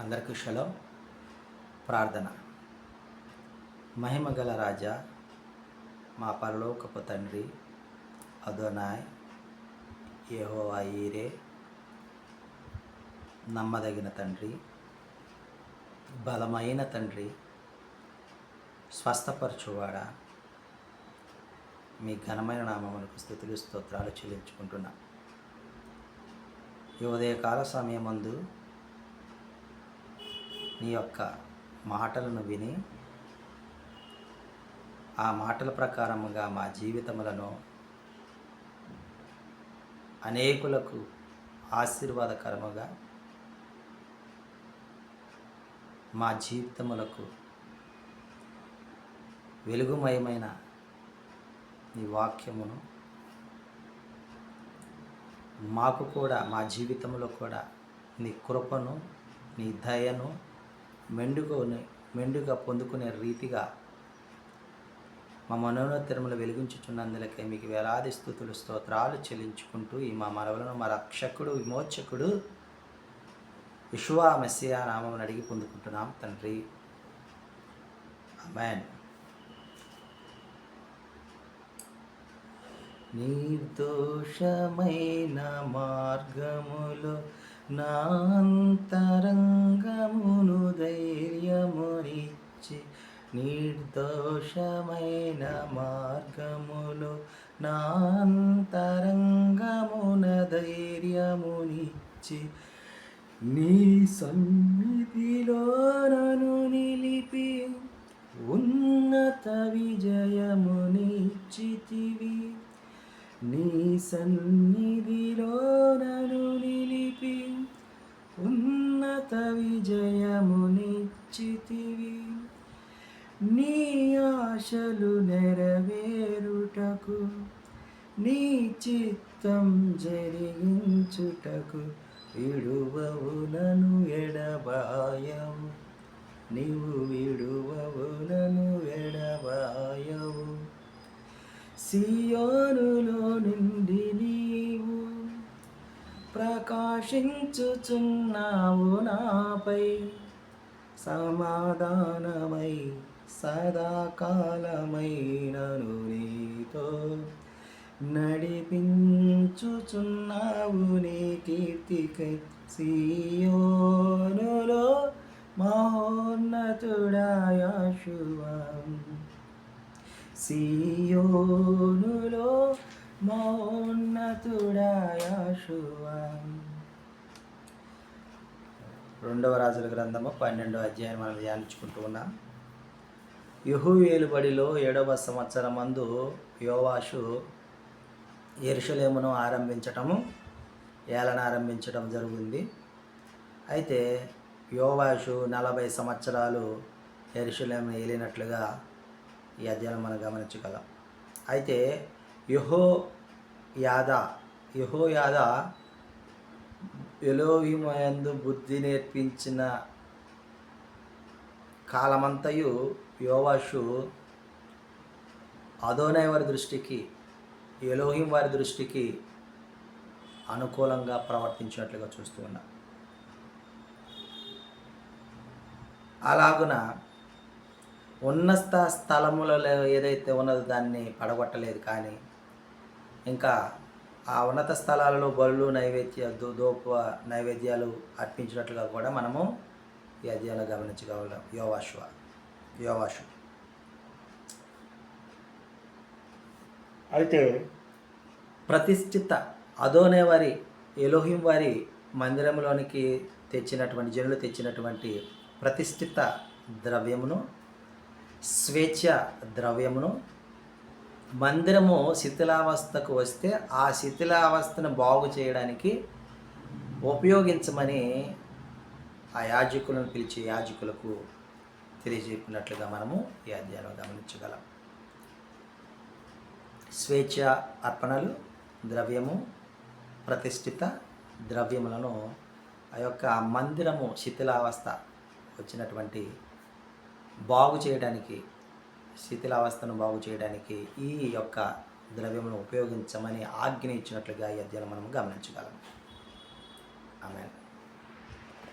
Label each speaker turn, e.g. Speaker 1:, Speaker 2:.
Speaker 1: అందరికీ షలో. ప్రార్థన. మహిమగల రాజా మా పరలోకపు తండ్రి అదోనాయ్ ఏహో ఈరే నమ్మదగిన తండ్రి బలమైన తండ్రి స్వస్థపరచువాడా. మీ ఘనమైన నామములకు స్థుతులు స్తోత్రాలు చెల్లించుకుంటున్నా. ఈ ఉదయకాల సమయమందు నీ యొక్క మాటలను విని ఆ మాటల ప్రకారముగా మా జీవితములను అనేకులకు ఆశీర్వాదకరముగా మా జీవితములకు వెలుగుమయమైన నీ వాక్యమును మాకు కూడా మా జీవితంలో కూడా నీ కృపను నీ దయను మెండుకొని మెండుగా పొందుకునే రీతిగా మా మనోన్నతరములు వెలిగించుచున్నందులకే మీకు వేలాది స్థుతులు స్తోత్రాలు చెల్లించుకుంటూ ఈ మా మనవలను మా రక్షకుడు విమోచకుడు విశ్వా మెస్సియా నామం అడిగి పొందుకుంటున్నాం తండ్రి. అమెన్ నిర్దోషమైన మార్గములో నా అంతరంగమును ధైర్యమునిచ్చి నిర్దోషమైన మార్గములో నా అంతరంగమున ధైర్యమునిచ్చి నీ సన్నిధిలో నను నిలిపి ఉన్నత విజయమునిచ్చితివి. నీ సన్నిధిలో ఆశలు నెరవేరుటకు నీ చిత్తం జరిగించుటకు విడువవు నను ఎడబాయవు. నీవు విడువవు నను ఎడబాయవు. సియోనులో నుండి నీవు ప్రకాశించుచున్నావు నాపై సమాధానమై సదాకాలమైనను నీతో నడిపించుచున్నావు నీ కీర్తికై సియోనులో సీయోనులో సియోనులో మహోన్నతుడాయాశువం రెండవ రాజుల గ్రంథము పన్నెండవ అధ్యాయం మనం ధ్యానించుకుంటూ ఉన్నాం. యుహు ఏలుబడిలో ఏడవ సంవత్సరం మందు యోవాషు ఎరుషలేమును ఆరంభించటము ఏలన ఆరంభించటం జరిగింది. అయితే యోవాషు నలభై సంవత్సరాలు ఎరుషలేము ఏలినట్లుగా ఈ అధ్యయనం మనం గమనించగలం. అయితే యుహో యాద యుహో యాద ఎలోహిమయందు బుద్ధి నేర్పించిన కాలమంతయు యోవాషు అదోనై వారి దృష్టికి ఎలోహిం వారి దృష్టికి అనుకూలంగా ప్రవర్తించినట్లుగా చూస్తూ ఉన్నా. అలాగున ఉన్నత స్థలములలో ఏదైతే ఉన్నదో దాన్ని పడగొట్టలేదు కానీ ఇంకా ఆ ఉన్నత స్థలాలలో బలులు నైవేద్య దోప నైవేద్యాలు అర్పించినట్లుగా కూడా మనము ఈ అధ్యాయంలో గమనించగలం యోవాశువ యోవాషు అయితే ప్రతిష్ఠిత అదోనే వారి ఎలోహిం వారి మందిరంలోనికి తెచ్చినటువంటి జనులు తెచ్చినటువంటి ప్రతిష్ఠిత ద్రవ్యమును స్వేచ్ఛ ద్రవ్యమును మందిరము శిథిలావస్థకు వస్తే ఆ శిథిలావస్థను బాగు చేయడానికి ఉపయోగించమని ఆ యాజకులను పిలిచే యాజకులకు తెలియజెప్పినట్లుగా మనము ఈ అధ్యాయంలో గమనించగలం. స్వేచ్ఛ అర్పణలు ద్రవ్యము ప్రతిష్ఠిత ద్రవ్యములను ఆ యొక్క మందిరము శిథిలావస్థ వచ్చినటువంటి బాగు చేయడానికి శిథిలావస్థను బాగు చేయడానికి ఈ యొక్క ద్రవ్యమును ఉపయోగించమని ఆజ్ఞ ఇచ్చినట్లుగా ఈ అధ్యయనం మనం గమనించగలం. ఆమె